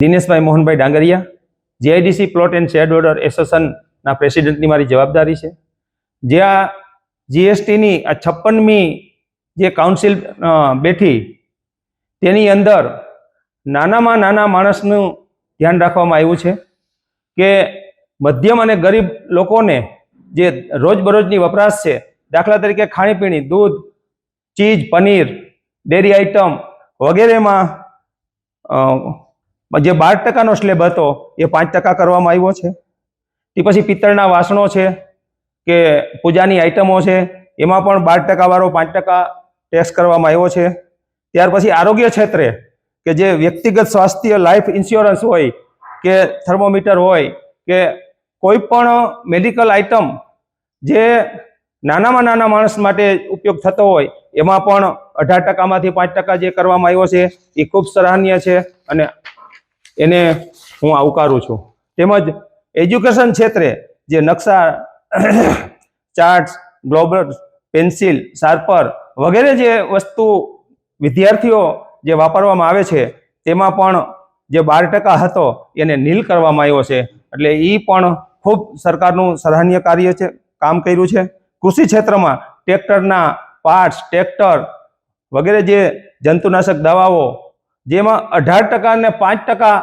Dineshbhai Mohanbhai Dangariya GIDC plot and shed order એસોસિએશનના પ્રેસિડેન્ટની મારી જવાબદારી છે. જે આ જીએસટીની આ છપ્પનમી જે કાઉન્સિલ બેઠી, તેની અંદર નાનામાં નાના માણસનું ધ્યાન રાખવામાં આવ્યું છે કે મધ્યમ અને ગરીબ લોકોને જે રોજબરોજની વપરાશ છે, દાખલા તરીકે ખાણીપીણી, દૂધ ચીઝ પનીર, ડેરી આઇટમ વગેરેમાં જે બાર ટકાનો સ્લેબ હતો, એ પાંચ ટકા કરવામાં આવ્યો છે. તે પછી પિત્તળના વાસણો છે, કે પૂજાની આઇટમો છે, એમાં પણ બાર ટકાવાળો, પાંચ ટકા ટેક્સ કરવામાં આવ્યો છે. ત્યાર પછી આરોગ્ય ક્ષેત્રે, કે જે વ્યક્તિગત સ્વાસ્થ્ય લાઈફ ઇન્સ્યોરન્સ હોય, કે થર્મોમીટર હોય, કે કોઈ પણ મેડિકલ આઇટમ જે નાનામાં નાના માણસ માટે ઉપયોગ થતો હોય, એમાં પણ અઢાર ટકામાંથી પાંચ ટકા જે કરવામાં આવ્યો છે, એ ખૂબ સરાહનીય છે. અને એને હું આવકારું છું. તેમજ એજ્યુકેશન ક્ષેત્રે જે નકશા, ચાર્ટ્સ, ગ્લોબલ પેન્સિલ, શાર્પર વગેરે જે વસ્તુ વિદ્યાર્થીઓ જે વાપરવામાં આવે છે, તેમાં પણ જે બાર ટકા હતો એને નીલ કરવામાં આવ્યો છે. એટલે એ પણ ખૂબ સરકારનું સરાહનીય કાર્ય છે, કામ કર્યું છે. કૃષિ ક્ષેત્રમાં ટ્રેક્ટરના પાર્ટ્સ, ટ્રેક્ટર વગેરે જે જંતુનાશક દવાઓ જેમાં અઢાર ટકા અને પાંચ ટકા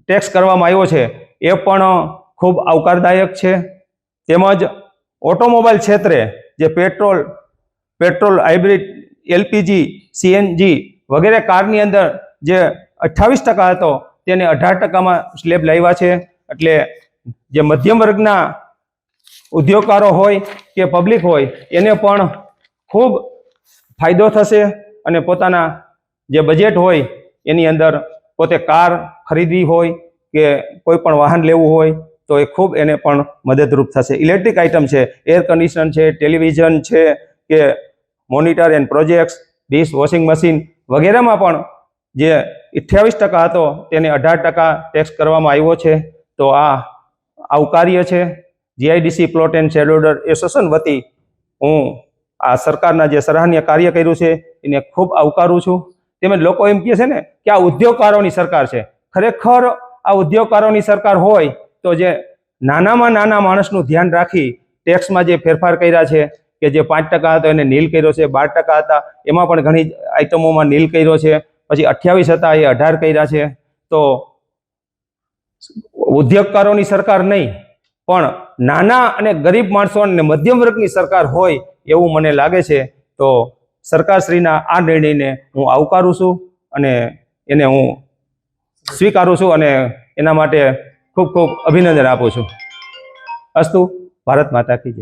ટેક્સ કરવામાં આવ્યો છે, એ પણ ખૂબ આવકારદાયક છે. તેમજ ઓટોમોબાઈલ ક્ષેત્રે જે petrol petrol hybrid LPG, CNG વગેરે કારની અંદર જે અઠ્ઠાવીસ ટકા હતો, તેને અઢાર ટકામાં સ્લેબ લાવ્યા છે. એટલે જે મધ્યમ વર્ગના ઉદ્યોગકારો હોય કે પબ્લિક હોય, એને પણ ખૂબ ફાયદો થશે અને પોતાના જે બજેટ હોય, એની અંદર પોતે કાર ખરીદવી હોય કે કોઈ પણ વાહન લેવું હોય, તો એ ખૂબ એને પણ મદદરૂપ થશે. ઇલેક્ટ્રિક આઇટમ છે એર કન્ડિશન છે ટેલિવિઝન છે, કે monitor and projects dish washing machine વગેરેમાં પણ જે અઠ્યાવીસ ટકા હતો, તેને અઢાર ટકા ટેક્સ કરવામાં આવ્યો છે. તો આ આવકાર્ય છે. GIDC plot and shed owner association વતી હું આ સરકારના જે સરાહનીય કાર્ય કર્યું છે, એને ખૂબ આવકારું છું. તેમજ લોકો એમ કહે છે ને કે આ ઉદ્યોગકારોની સરકાર છે. ખરેખર આ ઉદ્યોગકારોની સરકાર હોય તો જે નાનામાં નાના માણસનું ધ્યાન રાખી ટેક્સમાં જે ફેરફાર કર્યા છે, કે જે પાંચ ટકા હતો એને નીલ કર્યો છે, બાર ટકા હતા, એમાં પણ ઘણી આઇટમોમાં નીલ કર્યો છે, પછી અઠ્યાવીસ હતા એ અઢાર કર્યા છે. તો ઉદ્યોગકારોની સરકાર નહીં, પણ નાના અને ગરીબ માણસો અને મધ્યમ વર્ગની સરકાર હોય એવું મને લાગે છે. તો સરકારશ્રીના આ નિર્ણયને હું આવકારું છું અને એને હું સ્વીકારું છું અને એના માટે ખૂબ ખૂબ અભિનંદન આપું છું. અસ્તુ, ભારત માતા કી